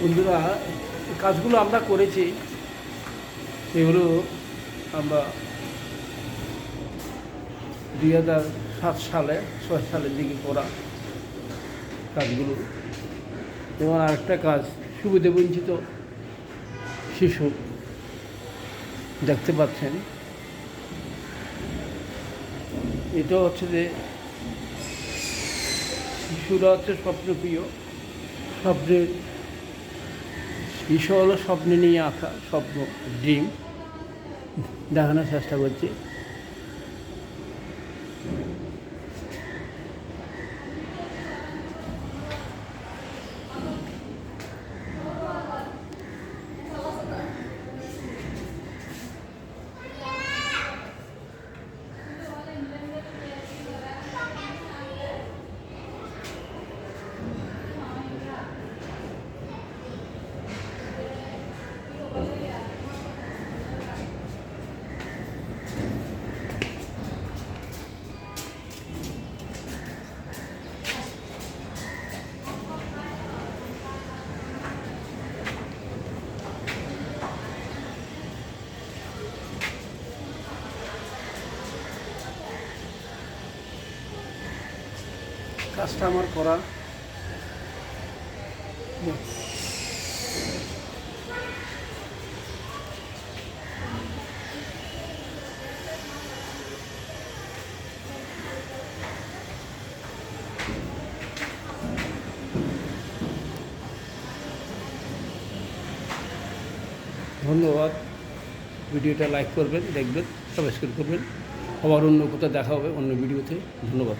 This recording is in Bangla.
বন্ধুরা কাজগুলো আমরা করেছি। এগুলো আমরা দুই হাজার সাত সালে, ছয় সালের দিকে করা কাজগুলো। যেমন আরেকটা কাজ, সুবিধে বঞ্চিত শিশু, দেখতে পাচ্ছেন। এটা হচ্ছে যে শিশুরা হচ্ছে স্বপ্ন প্রিয়। স্বপ্নের শিশু হলো স্বপ্নে নিয়ে আঁকা, স্বপ্ন ড্রিম দেখানোর চেষ্টা করছি। কাজটা আমার করা। ধন্যবাদ। ভিডিওটা লাইক করবেন, দেখবেন, সাবস্ক্রাইব করবেন। আবার অন্য কোথাও দেখা হবে, অন্য ভিডিওতে। ধন্যবাদ।